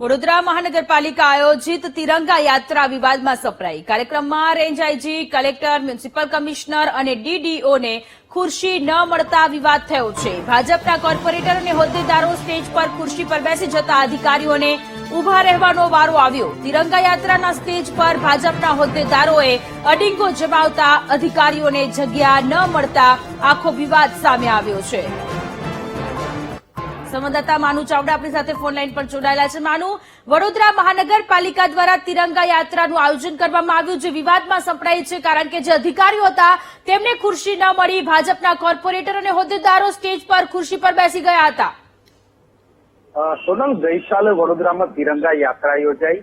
વડોદરા મહાનગરપાલિકા આયોજિત તિરંગા યાત્રા વિવાદમાં સપરાઈ. કાર્યક્રમમાં range IG, collector, municipal commissioner અને ડીડીઓને ખુરશી ન મળતા વિવાદ થયો છે. ભાજપના કોર્પોરેટર અને હોદ્દેદારો સ્ટેજ પર ખુરશી પર બેસી જતા અધિકારીઓને ઊભા રહેવાનો વારો આવ્યો. તિરંગા યાત્રાના સ્ટેજ પર ભાજપના હોદ્દેદારોએ અડીંગો જમાવતા અધિકારીઓને જગ્યા ન મળતા આખો વિવાદ સામે આવ્યો છે. સંવાદદાતા માનુ ચાવડા આપણી સાથે ફોન લાઈન પર જોડાયેલા છે. માનુ, વડોદરા મહાનગરપાલિકા દ્વારા તિરંગા યાત્રાનું આયોજન કરવામાં આવ્યું જે વિવાદમાં સંપડાય છે, કારણ કે જે અધિકારીઓ હતા, તેમને ખુરશી ન મળી. ભાજપના કોર્પોરેટર અને હોદ્દેદારો સ્ટેજ પર ખુરશી પર બેસી ગયા હતા. સોનમ ગઈકાલે વડોદરામાં તિરંગા યાત્રા યોજાઈ.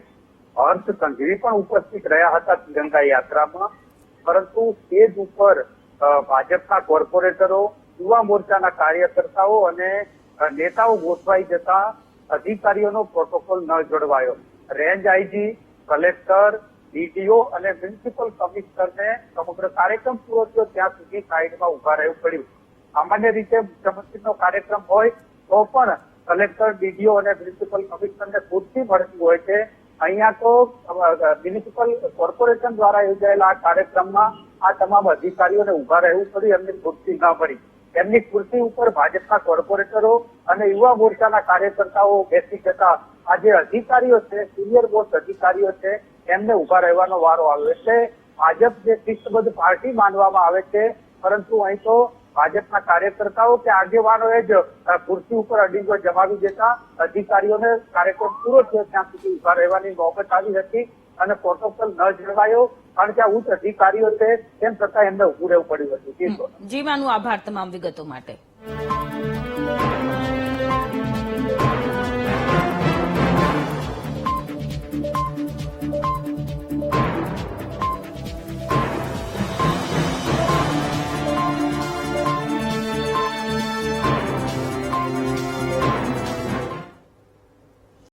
સંઘવી પણ ઉપસ્થિત રહ્યા હતા તિરંગા યાત્રામાં. પરંતુ સ્ટેજ ઉપર ભાજપના કોર્પોરેટરો, યુવા મોરચાના કાર્યકર્તાઓ અને નેતાઓ ગોઠવાઈ જતા અધિકારીઓનો પ્રોટોકોલ ન જળવાયો. રેન્જ આઈજી કલેક્ટર ડીટીઓ અને પ્રિન્સિપલ કમિશનરને સમગ્ર કાર્યક્રમ પૂરો થયો ત્યાં સુધી સાઈડમાં ઊભા રહેવું પડ્યું. સામાન્ય રીતે મુખ્યમંત્રીનો કાર્યક્રમ હોય તો પણ કલેક્ટર, ડીડીઓ અને પ્રિન્સિપલ કમિશનરને પૂરતી મળતી હોય છે. અહીંયા તો મ્યુનિસિપલ કોર્પોરેશન દ્વારા યોજાયેલા આ કાર્યક્રમમાં આ તમામ અધિકારીઓને ઊભા રહેવું પડ્યું, એમની પૂરતી ન મળી એમની ખુરશી ઉપર ભાજપના કોર્પોરેટરો અને યુવા મોરચાના કાર્યકર્તાઓ બેસી જતા આ અધિકારીઓ છે, સિનિયર મોસ્ટ અધિકારીઓ છે, એમને ઊભા રહેવાનો વારો આવ્યો. એટલે ભાજપ જે શિસ્તબદ્ધ પાર્ટી માનવામાં આવે છે, પરંતુ અહીં તો ભાજપના કાર્યકર્તાઓ કે આગેવાનોએ જ ખુરશી ઉપર અડીંગો જમાવી દેતા અધિકારીઓને કાર્યક્રમ પૂરો થયો, ત્યાં સુધી ઊભા રહેવાની નોબત આવી હતી. અને પ્રોટોકોલ ન જળવાયો, કારણ કે આ ઉચ્ચ અધિકારીઓ છે, તેમ છતાં એમને ઉભું રહેવું પડ્યું હતું. જી, માનું આભાર તમામ વિગતો માટે.